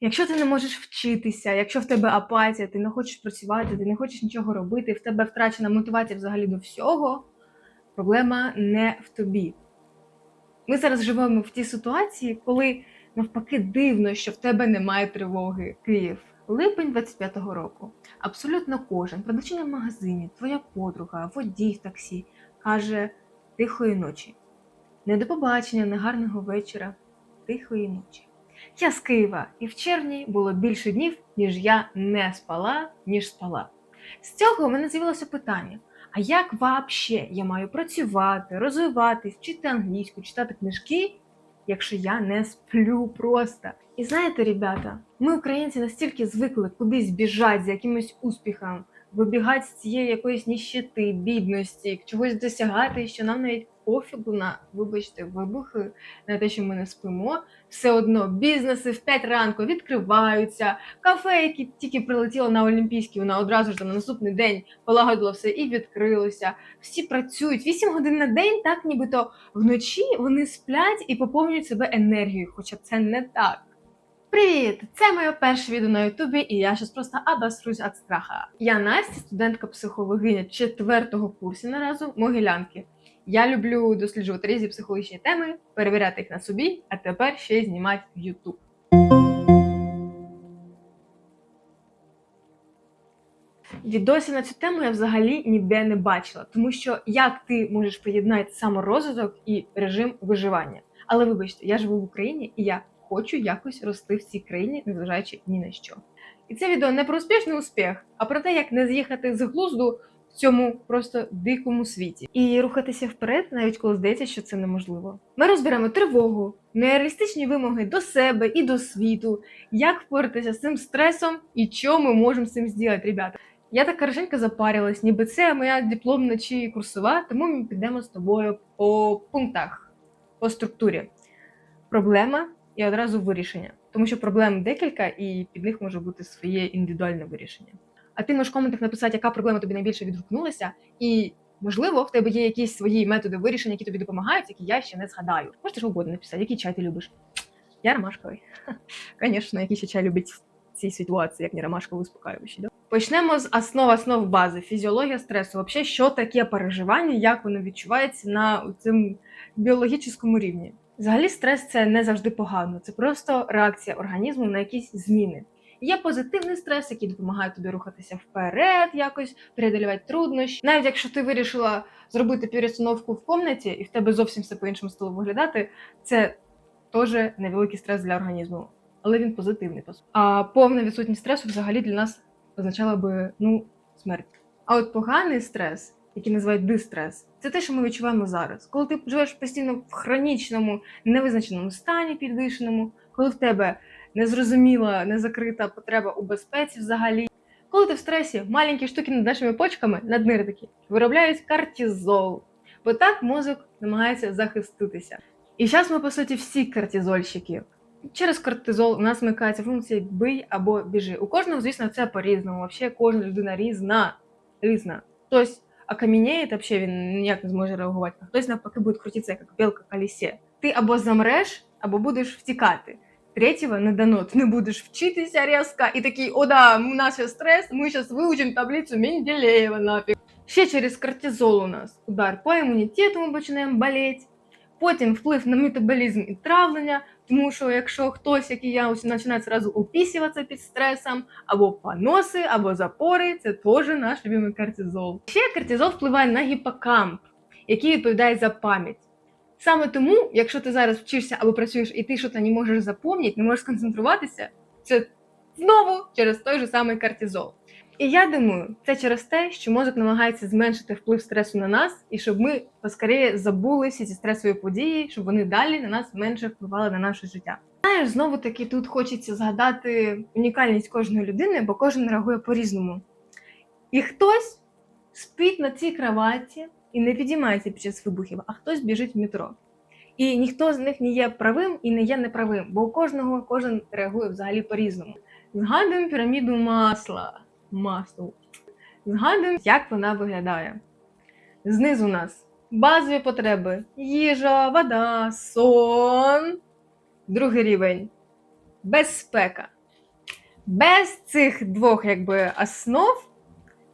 Якщо ти не можеш вчитися, якщо в тебе апатія, ти не хочеш працювати, ти не хочеш нічого робити, в тебе втрачена мотивація взагалі до всього, проблема не в тобі. Ми зараз живемо в тій ситуації, коли навпаки дивно, що в тебе немає тривоги. Київ, липень 25-го року. Абсолютно кожен продавчиня в магазині, твоя подруга, водій в таксі каже тихої ночі. Не до побачення, не гарного вечора, тихої ночі. Я з Києва, і в червні було більше днів, ніж я не спала, ніж спала. З цього у мене з'явилося питання: а як вообще я маю працювати, розвиватись, вчити англійську, читати книжки, якщо я не сплю просто? І знаєте, ребята, ми, українці, настільки звикли кудись біжати за якимось успіхом, вибігати з цієї якоїсь ніщити, бідності, чогось досягати, що нам навіть пофігу на, вибачте, вибухи, на те, що ми не спимо. Все одно бізнеси в 5 ранку відкриваються, кафе, які тільки прилетіло на Олімпійський, вона одразу ж на наступний день полагодило все і відкрилося. Всі працюють 8 годин на день, так нібито вночі вони сплять і поповнюють себе енергією, хоча це не так. Привіт! Це моє перше відео на Ютубі, і я щас просто обосрусь від страха. Я Настя, студентка психологиня четвертого курсу наразу Могилянки. Я люблю досліджувати різні психологічні теми, перевіряти їх на собі, а тепер ще й знімати в YouTube. Відосів на цю тему я взагалі ніде не бачила, тому що як ти можеш поєднати саморозвиток і режим виживання? Але вибачте, я живу в Україні і я хочу якось рости в цій країні, незважаючи ні на що. І це відео не про успішний успіх, а про те, як не з'їхати з глузду в цьому просто дикому світі і рухатися вперед, навіть коли здається, що це неможливо. Ми розберемо тривогу, нереалістичні вимоги до себе і до світу, як впоратися з цим стресом і що ми можемо з цим зробити, ребята. Я так хорошенько запарилась, ніби це моя дипломна чи курсова, тому ми підемо з тобою по пунктах, по структурі. Проблема і одразу вирішення. Тому що проблем декілька, і під них може бути своє індивідуальне вирішення. А ти можеш в коментах написати, яка проблема тобі найбільше відгукнулася, і можливо, в тебе є якісь свої методи вирішення, які тобі допомагають, які я ще не згадаю. Можеш що угодно написати, який чай ти любиш. Я ромашковий. Звісно, який ще чай любить в цій ситуації, як не ромашковий успокаюючий. Да? Почнемо з основ основ бази. Фізіологія стресу. Взагалі, що таке переживання, як воно відчувається на цьому біологічному рівні. Взагалі, стрес це не завжди погано, це просто реакція організму на якісь зміни. Є позитивний стрес, який допомагає тобі рухатися вперед, якось преодолювати труднощі. Навіть якщо ти вирішила зробити перестановку в кімнаті, і в тебе зовсім все по-іншому стало виглядати, це теж невеликий стрес для організму, але він позитивний. по. А повна відсутність стресу взагалі для нас означала би ну смерть. А от поганий стрес, який називають дистрес, це те, що ми відчуваємо зараз. Коли ти живеш постійно в хронічному, невизначеному стані підвищеному, коли в тебе незрозуміла, незакрита потреба у безпеці взагалі. Коли ти в стресі, маленькі штуки над нашими почками, наднирники, виробляють кортизол, бо так мозок намагається захиститися. І зараз ми, по суті, всі кортизольщики. Через кортизол у нас вмикається функція бий або біжи. У кожного, звісно, це по-різному. Взагалі, кожна людина різна. різна. Хтось окаменіє, взагалі він ніяк не зможе реагувати, а хтось навпаки буде крутитися, як білка в колесі. Ти або замреш, або будеш втікати. Третьего не дано, ты не будешь вчитися резко і такий, о да, у нас сейчас стресс, мы сейчас выучим таблицу Менделеева нафиг. Ще через кортизол у нас удар по імунітету ми починаємо боліти, потім вплив на метаболізм і травлення, тому що якщо хтось, як і я, ось починає зразу опісюватися під стресом, або поноси, або запори, це теж наш любимий кортизол. Ще кортизол впливає на гіпокамп, який відповідає за пам'ять. Саме тому, якщо ти зараз вчишся або працюєш і ти щось не можеш запам'ятати, не можеш сконцентруватися, це знову через той же самий кортизол. І я думаю, це через те, що мозок намагається зменшити вплив стресу на нас, і щоб ми поскоріше забули всі ці стресові події, щоб вони далі на нас менше впливали на наше життя. Знаєш, знову таки тут хочеться згадати унікальність кожної людини, бо кожен реагує по-різному. І хтось спить на цій кроваті і не підіймається під час вибухів, а хтось біжить в метро. І ніхто з них не є правим і не є неправим, бо у кожного кожен реагує взагалі по-різному. Згадуємо піраміду масла. Масло. Згадуємо, як вона виглядає. Знизу у нас базові потреби: їжа, вода, сон. Другий рівень безпека. Без цих двох якби основ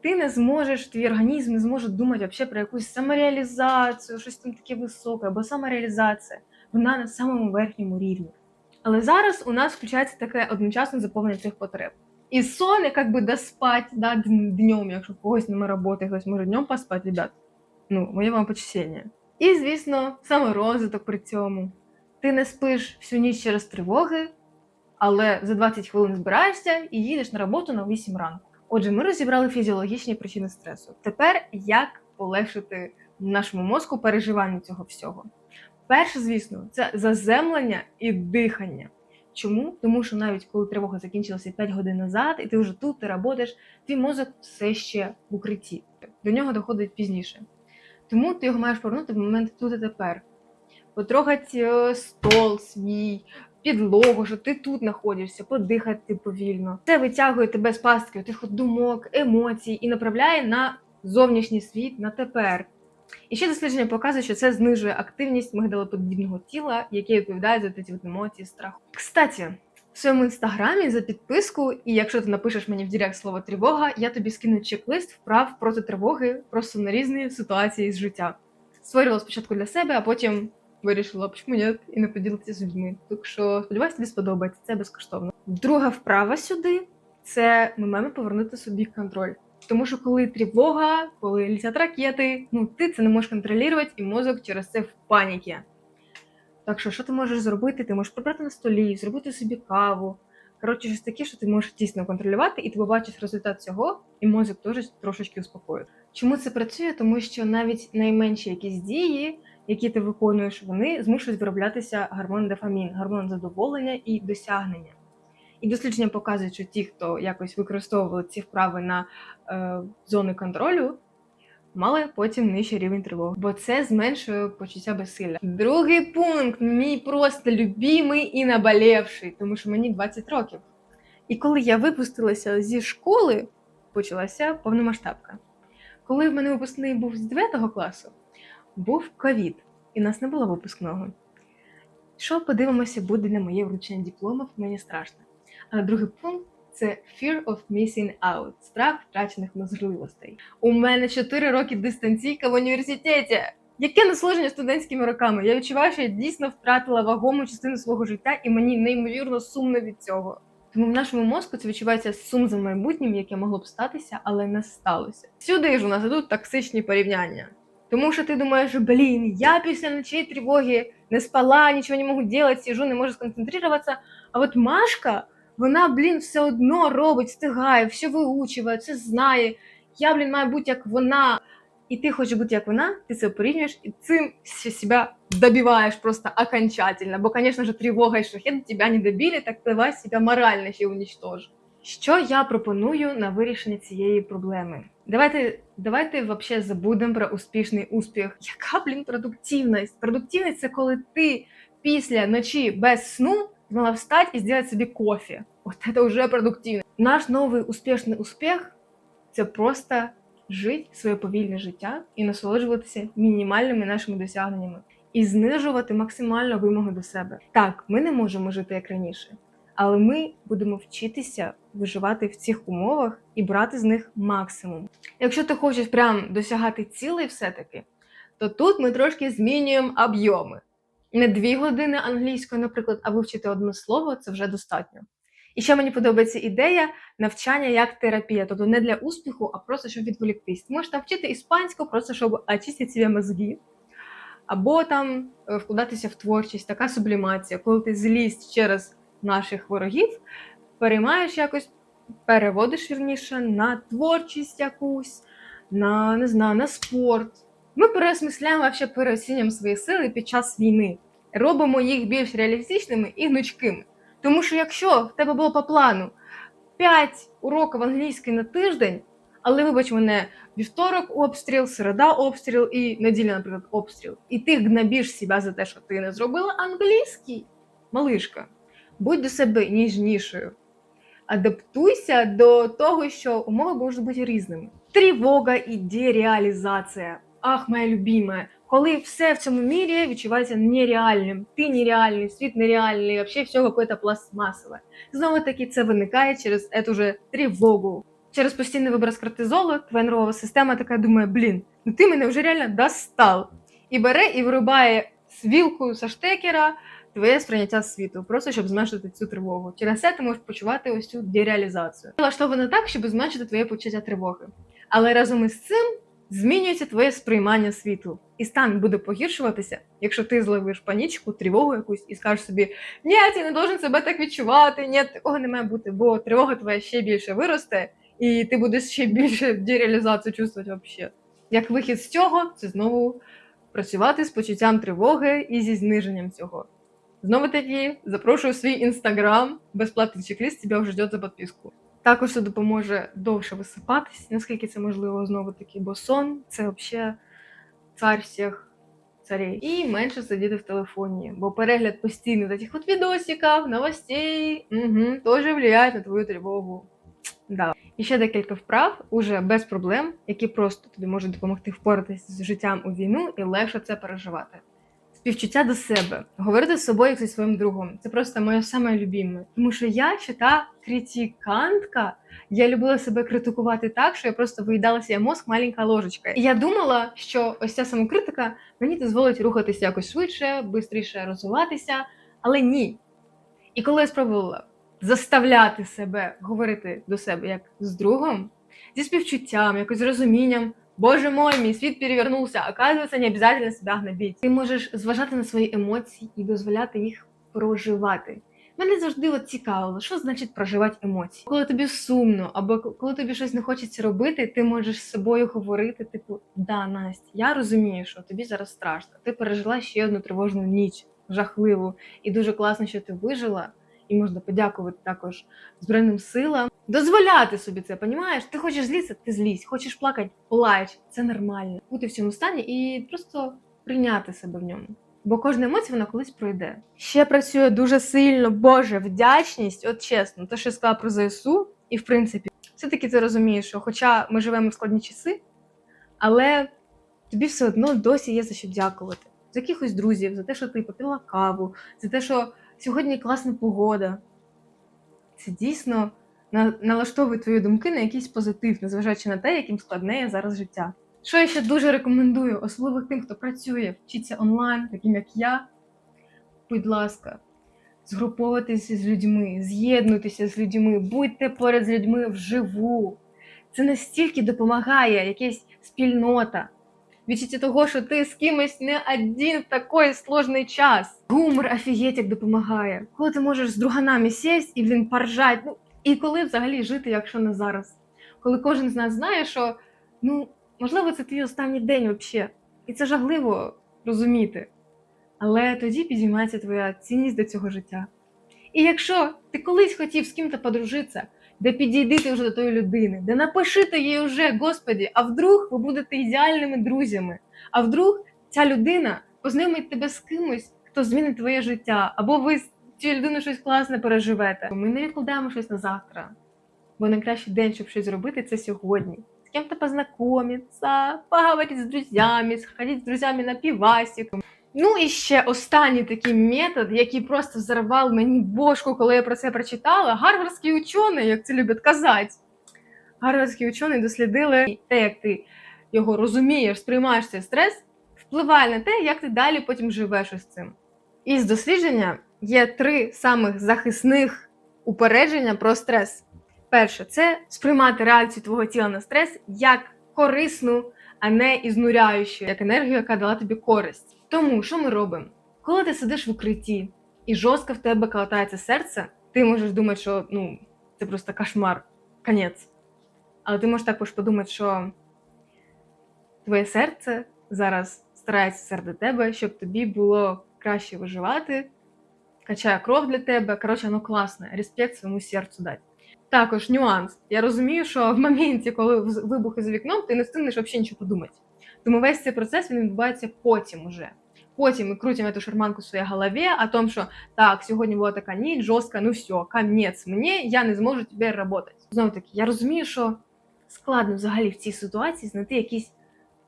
ти не зможеш, твій організм не зможе думати вообще про якусь самореалізацію, щось там таке високе, або самореалізація. Вона на самому верхньому рівні. Але зараз у нас включається таке одночасне заповнення цих потреб. І сон, як би доспать да, днем, якщо когось немає роботи, хтось може днем поспати, ребят. Ну, моє вам почесіння. І, звісно, саморозвиток при цьому. Ти не спиш всю ніч через тривоги, але за 20 хвилин збираєшся і їдеш на роботу на 8 ранку. Отже, ми розібрали фізіологічні причини стресу. Тепер як полегшити нашому мозку переживання цього всього? Перше, звісно, це заземлення і дихання. Чому? Тому що навіть коли тривога закінчилася 5 годин назад, і ти вже тут, ти працюєш, твій мозок все ще в укритті. До нього доходить пізніше. Тому ти його маєш повернути в момент тут і тепер. Потрогати е, стол свій, підлогу, що ти тут знаходишся, подихати повільно. Це витягує тебе з пастки тих думок, емоцій і направляє на зовнішній світ на тепер. І ще дослідження показує, що це знижує активність мигдалоподібного тіла, яке відповідає за ці емоції страху. Кстати, в своєму інстаграмі за підписку, і якщо ти напишеш мені в директ слово тривога, я тобі скину чек-лист вправ проти тривоги, просто на різні ситуації з життя. Створювала спочатку для себе, а потім вирішила, чому ні, і не поділитися з людьми. Так що сподіваюся, тобі сподобається. Це безкоштовно. Друга вправа сюди це ми маємо повернути собі контроль. Тому що коли тривога, коли літять ракети, ну ти це не можеш контролювати, і мозок через це в паніки. Так що, що ти можеш зробити? Ти можеш прибрати на столі, зробити собі каву. Коротше, щось таке, що ти можеш дійсно контролювати, і ти побачиш результат цього, і мозок теж трошечки успокоїть. Чому це працює? Тому що навіть найменші якісь дії, які ти виконуєш, вони змушують вироблятися гормон дофамін, гормон задоволення і досягнення. І дослідження показують, що ті, хто якось використовували ці вправи на е, зони контролю, мали потім нижчий рівень тривоги, бо це зменшує почуття безсилля. Другий пункт мій просто любимий і наболівший, тому що мені 20 років. І коли я випустилася зі школи, почалася повномасштабка. Коли в мене випускний був з 9 класу, був ковід, і нас не було випускного. Що подивимося, буде на моє вручення дипломів, мені страшно. Другий пункт це fear of missing out, страх втрачених можливостей. У мене 4 роки дистанційка в університеті. Яке насолодження студентськими роками? Я відчуваю, що я дійсно втратила вагому частину свого життя, і мені неймовірно сумно від цього. Тому в нашому мозку це відчувається сум за майбутнім, яке могло б статися, але не сталося. Сюди ж у нас ідуть токсичні порівняння. Тому що ти думаєш, блін, я після ночей тривоги не спала, нічого не можу робити, сижу, не можу сконцентруватися. А от Машка, вона, блін, все одно робить, встигає, все виучує, все знає. Я, блін, маю бути як вона. І ти хочеш бути як вона, ти це порівнюєш і цим себе добиваєш просто окончательно. Бо, звісно ж, тривога і шахет тебе не добили, так давай себе морально ще уничтожи. Що я пропоную на вирішення цієї проблеми? Давайте, давайте вообще забудемо про успішний успіх. Яка, блін, продуктивність? Продуктивність це коли ти після ночі без сну змогла встати і зробити собі кофе. От це вже продуктивно. Наш новий успішний успіх це просто жити своє повільне життя і насолоджуватися мінімальними нашими досягненнями, і знижувати максимально вимоги до себе. Так, ми не можемо жити як раніше, але ми будемо вчитися виживати в цих умовах і брати з них максимум. Якщо ти хочеш прям досягати цілей, все-таки, то тут ми трошки змінюємо об'єми. Не дві години англійської, наприклад, а вивчити одне слово це вже достатньо. І ще мені подобається ідея навчання як терапія, тобто не для успіху, а просто щоб відволіктись. Ти можеш навчити іспанську, просто щоб очистити собі мозги, або там е, вкладатися в творчість, така сублімація, коли ти злість через наших ворогів, переймаєш якось, переводиш вірніше на творчість якусь, на не знаю, на спорт. Ми переосмисляємо вообще переоцінюємо свої сили під час війни, робимо їх більш реалістичними і гнучкими. Тому що якщо в тебе було по плану 5 уроків англійської на тиждень, але вибач мене, вівторок обстріл, середа обстріл і неділя, наприклад, обстріл, і ти гнобиш себе за те, що ти не зробила англійський, малишка, будь до себе ніжнішою. Адаптуйся до того, що умови можуть бути різними. Тривога і дереалізація. Ах, моя любимая, коли все в цьому мірі відчувається нереальним. Ти нереальний, світ нереальний, взагалі все якесь пластмасове. Знову таки, це виникає через эту же тривогу. Через постійний виброс кортизолу твоя нервова система така думає: блін, ну ти мене вже реально достав. І бере і вирубає свілку со штекера твоє сприйняття світу, просто щоб зменшити цю тривогу. Через це ти можеш почувати ось цю дереалізацію. Влаштовано так, щоб зменшити твоє почуття тривоги. Але разом із цим змінюється твоє сприймання світу. І стан буде погіршуватися, якщо ти зловиш панічку, тривогу якусь і скажеш собі: ні, ти не должен себе так відчувати, ні, такого не має бути, бо тривога твоя ще більше виросте, і ти будеш ще більше дереалізацію чувствувати взагалі. Як вихід з цього, це знову працювати з почуттям тривоги і зі зниженням цього. Знову таки, запрошую в свій інстаграм, безплатний чек-ліст тебе вже ждет за підписку. Також це допоможе довше висипатись, наскільки це можливо, знову таки, бо сон це взагалі цар всіх царей. І менше сидіти в телефоні, бо перегляд постійно таких от відосиків, новостей, угу, теж впливає на твою тривогу. Да. І ще декілька вправ уже без проблем, які просто тобі можуть допомогти впоратися з життям у війну і легше це переживати. Співчуття до себе, говорити з собою як зі своїм другом. Це просто моє саме любиме. Тому що я ще та критикантка. Я любила себе критикувати так, що я просто виїдалася я мозк маленька ложечка. І я думала, що ось ця самокритика мені дозволить рухатися якось швидше, швидше розвиватися, але ні. І коли я спробувала заставляти себе говорити до себе як з другом, зі співчуттям, якось з розумінням. Боже мой, мій світ перевернувся. Оказується, не обов'язково себе гнобити. Ти можеш зважати на свої емоції і дозволяти їх проживати. Мене завжди от цікавило, що значить проживати емоції. Коли тобі сумно, або коли тобі щось не хочеться робити, ти можеш з собою говорити, типу, да, Настя, я розумію, що тобі зараз страшно. Ти пережила ще одну тривожну ніч, жахливу, і дуже класно, що ти вижила. І можна подякувати також Збройним силам. Дозволяти собі це, понімаєш? Ти хочеш злитися, ти злізь, хочеш плакати, плач. Це нормально. Бути в цьому стані і просто прийняти себе в ньому. Бо кожна емоція вона колись пройде. Ще працює дуже сильно, Боже, вдячність, от чесно, те, що я сказала про ЗСУ, і в принципі, все-таки ти розумієш, що хоча ми живемо в складні часи, але тобі все одно досі є за що дякувати. За якихось друзів, за те, що ти попила каву, за те, що сьогодні класна погода. Це дійсно налаштовує твої думки на якийсь позитив, незважаючи на те, яким складне зараз життя. Що я ще дуже рекомендую, особливо тим, хто працює, вчиться онлайн, таким як я. Будь ласка, згруповуватися з людьми, з'єднуйтеся з людьми, будьте поряд з людьми вживу. Це настільки допомагає якась спільнота. Відчуття того, що ти з кимось не один в такий сложний час. Гумор офігеть як допомагає. Коли ти можеш з друганами сесть і блін, поржать. Ну, і коли взагалі жити, якщо не зараз. Коли кожен з нас знає, що ну, можливо, це твій останній день взагалі. І це жахливо розуміти. Але тоді підіймається твоя цінність до цього життя. І якщо ти колись хотів з ким-то подружитися, де підійди ти вже до тої людини, де напиши ти їй вже, Господі, а вдруг ви будете ідеальними друзями, а вдруг ця людина познайомить тебе з кимось, хто змінить твоє життя, або ви з цією людиною щось класне переживете. Ми не відкладаємо щось на завтра, бо найкращий день, щоб щось зробити, це сьогодні. З ким-то познайомитися, поговорити з друзями, сходити з друзями на півасик. Ну і ще останній такий метод, який просто взорвав мені бошку, коли я про це прочитала. Гарвардські учені, як це люблять казати. Гарвардські учені дослідили те, як ти його розумієш, сприймаєш цей стрес, впливає на те, як ти далі потім живеш із цим. Із дослідження є три самих захисних упередження про стрес. Перше, це сприймати реакцію твого тіла на стрес як корисну, а не ізнуряючу, як енергію, яка дала тобі користь. Тому що ми робимо? Коли ти сидиш в укритті і жорстко в тебе калатається серце, ти можеш думати, що ну, це просто кошмар, конець. Але ти можеш також подумати, що твоє серце зараз старається серед тебе, щоб тобі було краще виживати, качає кров для тебе. Коротше, воно класне. Респект своєму серцю дати. Також нюанс. Я розумію, що в моменті, коли вибухи за вікном, ти не встигнеш взагалі нічого подумати. Тому весь цей процес він відбувається потім уже. Потім ми крутимо цю шарманку в своїй голові, о том, що так, сьогодні була така ніч, жорстка, ну все, конець мені, я не зможу тепер працювати. Знову таки, я розумію, що складно взагалі в цій ситуації знайти якийсь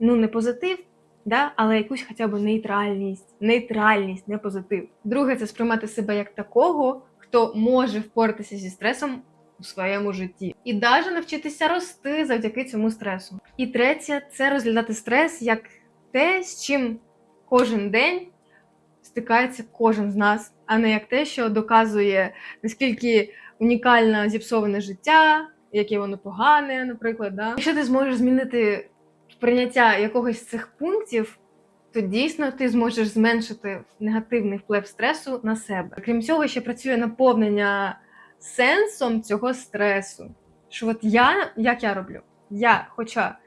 ну не позитив, да? але якусь хоча б нейтральність, нейтральність, не позитив. Друге, це сприймати себе як такого, хто може впоратися зі стресом у своєму житті, і навіть навчитися рости завдяки цьому стресу. І третє це розглядати стрес як те, з чим кожен день стикається кожен з нас, а не як те, що доказує наскільки унікальне зіпсоване життя, яке воно погане, наприклад. Да? Якщо ти зможеш змінити прийняття якогось з цих пунктів, то дійсно ти зможеш зменшити негативний вплив стресу на себе. Крім цього, ще працює наповнення сенсом цього стресу. Що от я, як я роблю? Я, хоча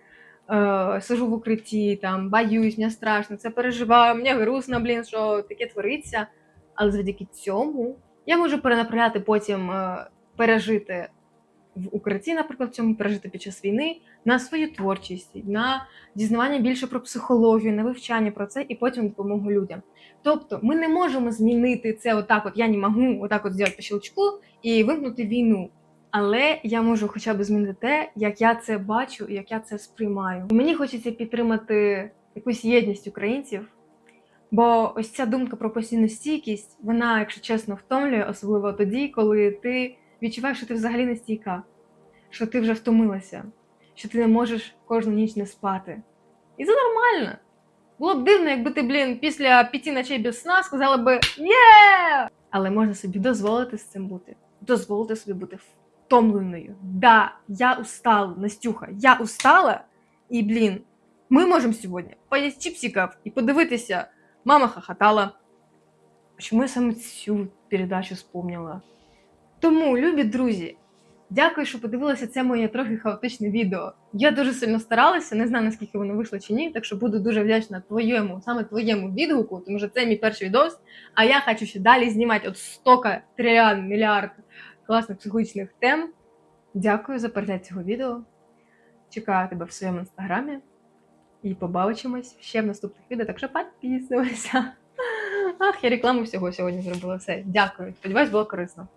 е, сижу в укритті, там боюсь, мені страшно, це переживаю, мені грустно, блін, що таке твориться. Але завдяки цьому я можу перенаправляти потім е, пережити в укритті, наприклад, цьому пережити під час війни на свою творчість, на дізнавання більше про психологію, на вивчання про це і потім допомогу людям. Тобто, ми не можемо змінити це отак, от я не можу отак от зробити по щелчку і вимкнути війну. Але я можу хоча б змінити те, як я це бачу і як я це сприймаю. Мені хочеться підтримати якусь єдність українців, бо ось ця думка про постійну стійкість, вона, якщо чесно, втомлює, особливо тоді, коли ти відчуваєш, що ти взагалі не стійка, що ти вже втомилася, що ти не можеш кожну ніч не спати. І це нормально. Було б дивно, якби ти, блін, після п'яти ночей без сна сказала би є! Але можна собі дозволити з цим бути. Дозволити собі бути втомленою. Да, я устала, Настюха, я устала, і, блін, ми можемо сьогодні поїсти чіпсиків і подивитися. Мама хохотала. Чому я саме цю передачу спомнила? Тому, любі друзі, дякую, що подивилися це моє трохи хаотичне відео. Я дуже сильно старалася, не знаю наскільки воно вийшло чи ні, так що буду дуже вдячна твоєму, саме твоєму відгуку, тому що це мій перший відос. А я хочу ще далі знімати от стока трильйон, мільярд класних психологічних тем. Дякую за перегляд цього відео. Чекаю тебе в своєму інстаграмі. І побачимось ще в наступних відео, так що підписуйся. Ах, я рекламу всього сьогодні зробила. Все. Дякую. Сподіваюсь, було корисно.